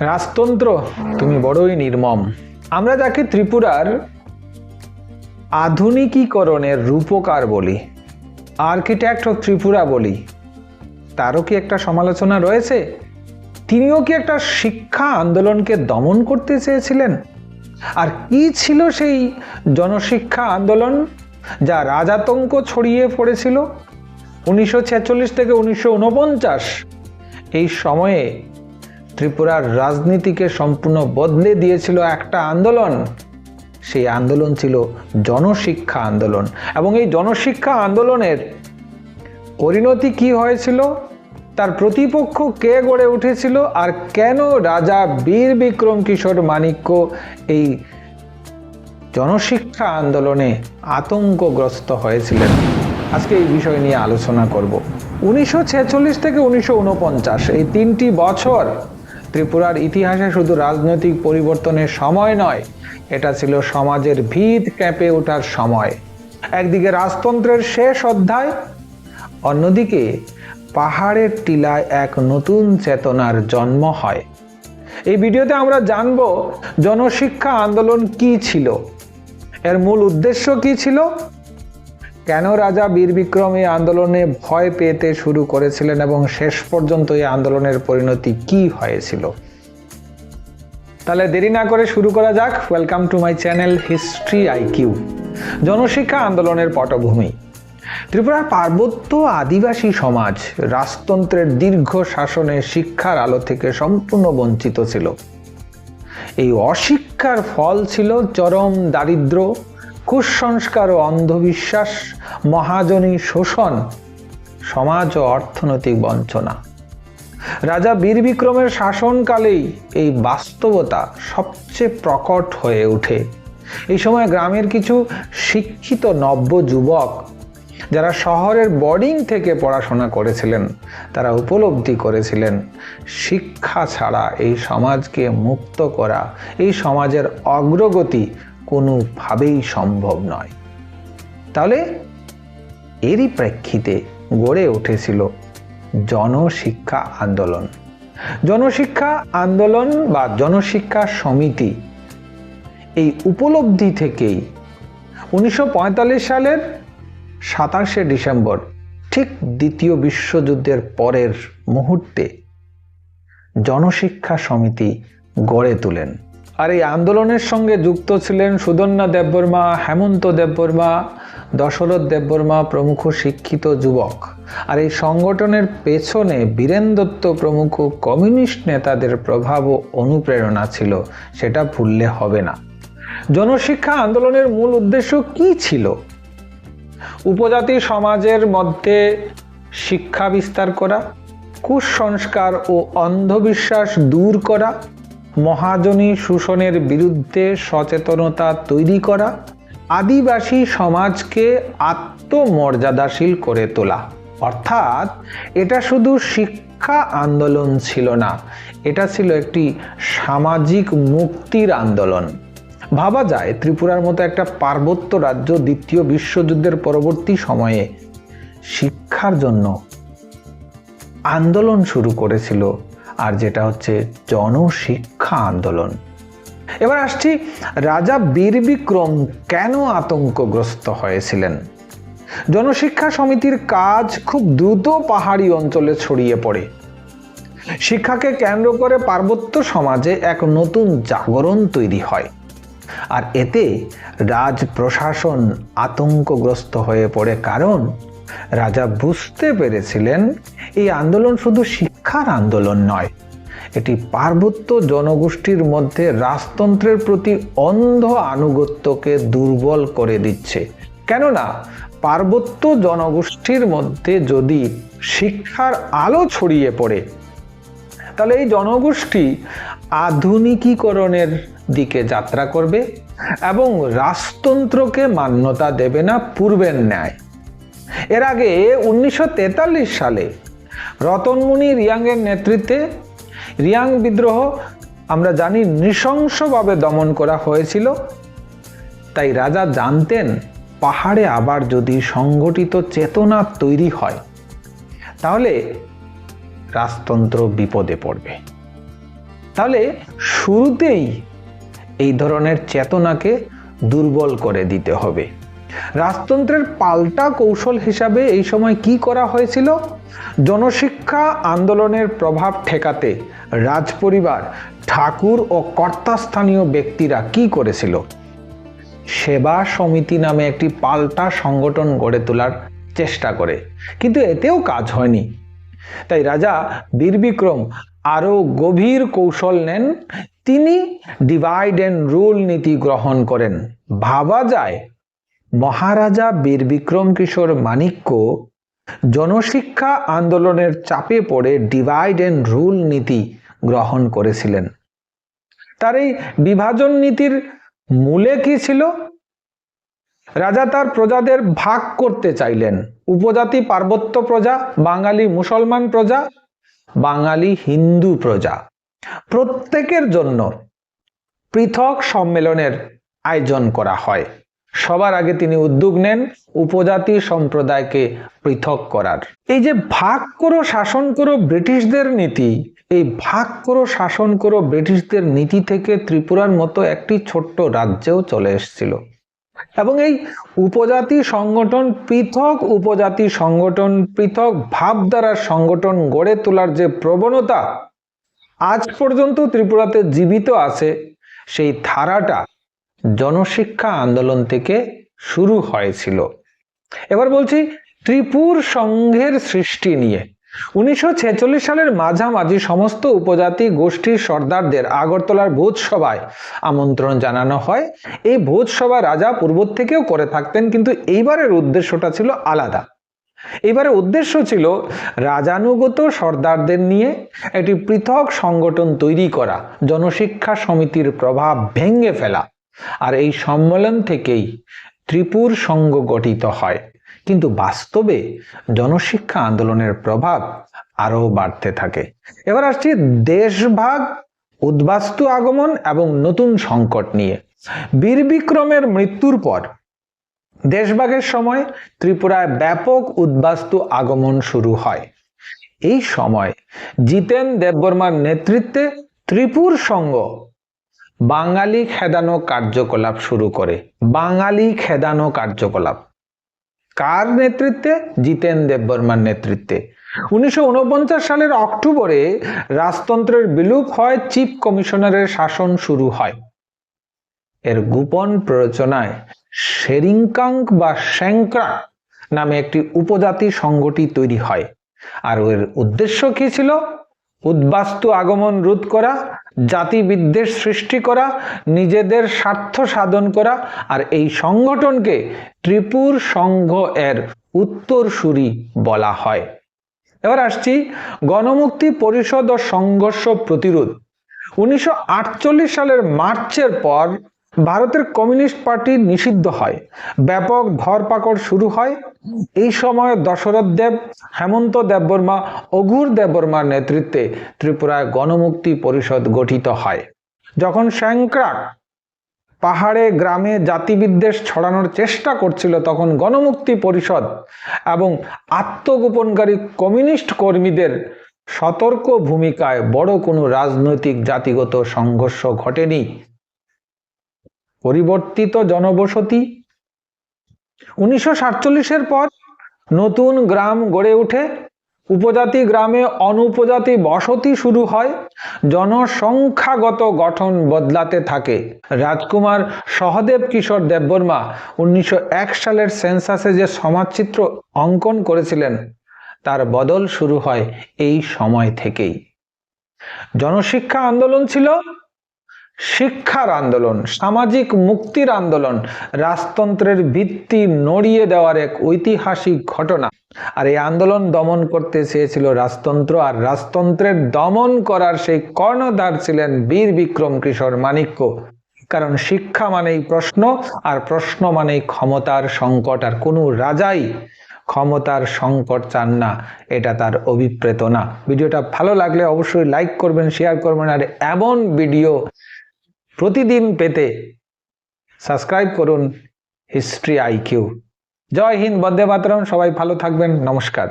রাজতন্ত্র? তুমি বড়ই নির্মম। আমরা যাকে ত্রিপুরার আধুনিকীকরণের রূপকার বলি, আর্কিটেক্ট অফ ত্রিপুরা বলি, তারও কি একটা সমালোচনা রয়েছে? তিনিও কি একটা শিক্ষা আন্দোলনকে দমন করতে চেয়েছিলেন? আর কি ছিল সেই জনশিক্ষা আন্দোলন যা রাজাতঙ্ক ছড়িয়ে পড়েছিল? উনিশশো ছেচল্লিশ থেকে উনিশশো উনপঞ্চাশ এই সময়ে ত্রিপুরার রাজনীতিকে সম্পূর্ণ বদলে দিয়েছিল একটা আন্দোলন। সেই আন্দোলন ছিল জনশিক্ষা আন্দোলন। এবং এই জনশিক্ষা আন্দোলনের পরিণতি কি হয়েছিল? তার প্রতিপক্ষ কে গড়ে উঠেছিল? আর কেন রাজা বীর বিক্রম কিশোর মাণিক্য এই জনশিক্ষা আন্দোলনে আতঙ্কগ্রস্ত হয়েছিলেন? আজকে এই বিষয় নিয়ে আলোচনা করব। উনিশশো ছেচল্লিশ থেকে উনিশশো উনপঞ্চাশ এই তিনটি বছর ত্রিপুরার ইতিহাসে শুধু রাজনৈতিক পরিবর্তনের সময় নয়, এটা ছিল সমাজের ভিত ক্যাঁপে ওঠার সময়। একদিকে রাজতন্ত্রের শেষ অধ্যায়, অন্যদিকে পাহাড়ের টিলায় এক নতুন চেতনার জন্ম হয়। এই ভিডিওতে আমরা জানব জনশিক্ষা আন্দোলন কি ছিল, এর মূল উদ্দেশ্য কি ছিল কেন রাজা বীর বিক্রম এই আন্দোলনে ভয় পেতে শুরু করেছিলেন এবং শেষ পর্যন্ত এই আন্দোলনের পরিণতি কি হয়েছিল? তাহলে দেরি না করে শুরু করা যাক। Welcome to my channel history IQ জনশিক্ষা আন্দোলনের পটভূমি। ত্রিপুরার পার্বত্য আদিবাসী সমাজ রাজতন্ত্রের দীর্ঘ শাসনে শিক্ষার আলো থেকে সম্পূর্ণ বঞ্চিত ছিল। এই অশিক্ষার ফল ছিল চরম দারিদ্র কুসংস্কার ও অন্ধবিশ্বাস, মহাজনী শোষণ, সমাজ ও অর্থনৈতিক বঞ্চনা। রাজা বীর বিক্রমের শাসনকালেই এই বাস্তবতা সবচেয়ে প্রকট হয়ে ওঠে। এই সময় গ্রামের কিছু শিক্ষিত নব্য যুবক, যারা শহরের বোর্ডিং থেকে পড়াশোনা করেছিলেন, তারা উপলব্ধি করেছিলেন, শিক্ষা ছাড়া এই সমাজকে মুক্ত করা, এই সমাজের অগ্রগতি কোনোভাবেই সম্ভব নয়। তাহলে এরই প্রেক্ষিতে গড়ে উঠেছিল জনশিক্ষা আন্দোলন। জনশিক্ষা আন্দোলন বা জনশিক্ষা সমিতি এই উপলব্ধি থেকেই উনিশশো পঁয়তাল্লিশ সালের সাতাশে ডিসেম্বর, ঠিক দ্বিতীয় বিশ্বযুদ্ধের পরের মুহূর্তে জনশিক্ষা সমিতি গড়ে তোলেন। আর এই আন্দোলনের সঙ্গে যুক্ত ছিলেন সুদন্যা দেববর্মা, হেমন্ত দেববর্মা, দশরথ দেববর্মা প্রমুখ শিক্ষিত যুবক। আর এই সংগঠনের পেছনে বীরেন দত্ত প্রমুখ কমিউনিস্ট নেতাদের প্রভাব ও অনুপ্রেরণা ছিল, সেটা ভুললে হবে না। জনশিক্ষা আন্দোলনের মূল উদ্দেশ্য কি ছিল? উপজাতি সমাজের মধ্যে শিক্ষা বিস্তার করা, কুসংস্কার ও অন্ধবিশ্বাস দূর করা মহাজনী শোষণের বিরুদ্ধে সচেতনতা তৈরি করা, আদিবাসী সমাজকে আত্মমর্যাদাশীল করে তোলা। অর্থাৎ এটা শুধু শিক্ষা আন্দোলন ছিল না, এটা ছিল একটি সামাজিক মুক্তির আন্দোলন। ভাবা যায় ত্রিপুরার মতো একটা পার্বত্য রাজ্য দ্বিতীয় বিশ্বযুদ্ধের পরবর্তী সময়ে শিক্ষার জন্য আন্দোলন শুরু করেছিল আর যেটা হচ্ছে জনশিক্ষা আন্দোলন। এবার আসছি, রাজা বীর বিক্রম কেন আতঙ্কগ্রস্ত হয়েছিলেন? জনশিক্ষা সমিতির কাজ খুব দ্রুত পাহাড়ি অঞ্চলে ছড়িয়ে পড়ে। শিক্ষাকে কেন্দ্র করে পার্বত্য সমাজে এক নতুন জাগরণ তৈরি হয়। আর এতে রাজ প্রশাসন আতঙ্কগ্রস্ত হয়ে পড়ে কারণ রাজা বুঝতে পেরেছিলেন, এই আন্দোলন শুধু শিক্ষার আন্দোলন নয়। এটি পার্বত্য জনগোষ্ঠীর মধ্যে রাজতন্ত্রের প্রতি অন্ধ আনুগত্যকে দুর্বল করে দিচ্ছে। কেননা, পার্বত্য জনগোষ্ঠীর মধ্যে যদি শিক্ষার আলো ছড়িয়ে পড়ে, তাহলে এই জনগোষ্ঠী আধুনিকীকরণের দিকে যাত্রা করবে এবং রাজতন্ত্রকে মান্যতা দেবে না পূর্বের ন্যায়। এর আগে উনিশশো তেতাল্লিশ সালে রতনমুনি রিয়াংয়ের নেতৃত্বে রিয়াং বিদ্রোহ আমরা জানি নৃশংসভাবে দমন করা হয়েছিল। তাই রাজা জানতেন পাহাড়ে আবার যদি সংগঠিত চেতনা তৈরি হয়, তাহলে রাজতন্ত্র বিপদে পড়বে। তাহলে শুরুতেই এই ধরনের চেতনাকে দুর্বল করে দিতে হবে। রাজতন্ত্রের পাল্টা কৌশল হিসাবে এই সময় কি করা হয়েছিল? জনশিক্ষা আন্দোলনের প্রভাব ঠেকাতে রাজপরিবার, ঠাকুর ও কর্তাস্থানীয় ব্যক্তিরা কি করেছিল? সেবা সমিতি নামে একটি পাল্টা সংগঠন গড়ে তোলার চেষ্টা করে, কিন্তু এতেও কাজ হয়নি। তাই রাজা বীরবিক্রম আরও গভীর কৌশল নেন। তিনি ডিভাইড অ্যান্ড রুল নীতি গ্রহণ করেন। ভাবা যায় মহারাজা বীরবিক্রম কিশোর মাণিক্য জনশিক্ষা আন্দোলনের চাপে পড়ে ডিভাইড অ্যান্ড রুল নীতি গ্রহণ করেছিলেন। তার এই বিভাজন নীতির মূলে কি ছিল? রাজা তার প্রজাদের ভাগ করতে চাইলেন। উপজাতি পার্বত্য প্রজা, বাঙালি মুসলমান প্রজা, বাঙালি হিন্দু প্রজা। প্রত্যেকের জন্য পৃথক সম্মেলনের আয়োজন করা হয়। সবার আগে তিনি উদ্যোগ নেন উপজাতি সম্প্রদায়কে পৃথক করার। এই যে ভাগ করো, শাসন করো ব্রিটিশদের নীতি, এই ভাগ করো, শাসন করো ব্রিটিশদের নীতি থেকে ত্রিপুরার মতো একটি ছোট্ট রাজ্যেও চলে এসেছিল। এবং এই উপজাতি সংগঠন পৃথক, উপজাতি সংগঠন পৃথক, ভাবধারার সংগঠন গড়ে তোলার যে প্রবণতা, আজ পর্যন্ত ত্রিপুরাতে জীবিত আছে, সেই ধারাটা জনশিক্ষা আন্দোলন থেকে শুরু হয়েছিল। এবার বলছি ত্রিপুর সংঘের সৃষ্টি নিয়ে। উনিশশো ছেচল্লিশ সালের মাঝামাঝি সমস্ত উপজাতি গোষ্ঠীর সর্দারদের আগরতলার ভোজ সভায় আমন্ত্রণ জানানো হয়। এই ভোজ সভা রাজা পূর্ব থেকেও করে থাকতেন, কিন্তু এইবারের উদ্দেশ্যটা ছিল আলাদা। এবারে উদ্দেশ্য ছিল রাজানুগত সর্দারদের নিয়ে একটি পৃথক সংগঠন তৈরি করা, জনশিক্ষা সমিতির প্রভাব ভেঙে ফেলা। আর এই সম্মেলন থেকেই ত্রিপুর সংঘ গঠিত হয়। কিন্তু বাস্তবে জনশিক্ষা আন্দোলনের প্রভাব আরও বাড়তে থাকে। এবার আসছি দেশভাগ, উদ্বাস্তু আগমন এবং নতুন সংকট নিয়ে। বীর বিক্রমের মৃত্যুর পর দেশভাগের সময় ত্রিপুরায় ব্যাপক উদ্বাস্তু আগমন শুরু হয়। এই সময় জিতেন দেববর্মার নেতৃত্বে ত্রিপুর সংঘ বাঙালি খেদানো কার্যকলাপ শুরু করে। বাঙালি খেদানো কার্যকলাপ। কার নেতৃত্বে? জিতেন দেববর্মার নেতৃত্বে। উনিশশো উনপঞ্চাশ সালের অক্টোবরে রাজতন্ত্রের বিলুপ হয়, চিফ কমিশনারের শাসন শুরু হয়। এর গোপন প্ররোচনায় শেরিংকাঙ্ক বা শ্যাংক্রা নামে একটি উপজাতি সংগঠি তৈরি হয়। আর এর উদ্দেশ্য কি ছিল? উদ্বাস্তু আগমন রোধ করা জাতি বিদ্বেষ সৃষ্টি করা, নিজেদের স্বার্থ সাধন করা, আর এই সংগঠনকে ত্রিপুর সংঘ এর উত্তরসূরি বলা হয়। এবার আসছি গণমুক্তি পরিষদ ও সংঘর্ষ প্রতিরোধ। উনিশশো আটচল্লিশ সালের মার্চের পর ভারতের কমিউনিস্ট পার্টি নিষিদ্ধ হয়। ব্যাপক ধরপাকড় শুরু হয়। এই সময় দশরথ দেব, হেমন্ত দেববর্মা অঘুর দেববর্মার নেতৃত্বে ত্রিপুরায় গণমুক্তি পরিষদ গঠিত হয়। যখন শ্যাংক্রাক পাহাড়ে গ্রামে জাতিবিদ্বেষ ছড়ানোর চেষ্টা করছিল, তখন গণমুক্তি পরিষদ এবং আত্মগোপনকারী কমিউনিস্ট কর্মীদের সতর্ক ভূমিকায় বড় কোনো রাজনৈতিক জাতিগত সংঘর্ষ ঘটেনি। পরিবর্তিত জনবসতি। উনিশশো পর নতুন গ্রাম গড়ে ওঠে। উপজাতি গ্রামে অনুপজাতি বসতি শুরু হয়। জনসংখ্যাগত গঠন বদলাতে থাকে। রাজকুমার সহদেব কিশোর দেববর্মা উনিশশো এক সালের সেন্সাসে যে সমাজচিত্র অঙ্কন করেছিলেন, তার বদল শুরু হয় এই সময় থেকেই। জনশিক্ষা আন্দোলন ছিল শিক্ষার আন্দোলন, সামাজিক মুক্তির আন্দোলন, রাজতন্ত্রের ভিত্তি নড়িয়ে দেওয়ার এক ঐতিহাসিক ঘটনা। আর এই আন্দোলন দমন করতে চেয়েছিল রাজতন্ত্র, আর রাজতন্ত্রের দমন করার সেই কর্ণধার ছিলেন বীর বিক্রম কিশোর মাণিক্য। কারণ শিক্ষা মানেই প্রশ্ন, আর প্রশ্ন মানেই ক্ষমতার সংকট, আর কোনো রাজাই ক্ষমতার সংকট চান না, এটা তার অভিপ্রেত না ভিডিওটা ভালো লাগলে অবশ্যই লাইক করবেন শেয়ার করবেন, আর এমন ভিডিও প্রতিদিন পেতে সাবস্ক্রাইব করুন হিস্ট্রি আইকিউ জয় হিন্দ বন্দে মাতরম সবাই ভালো থাকবেন নমস্কার।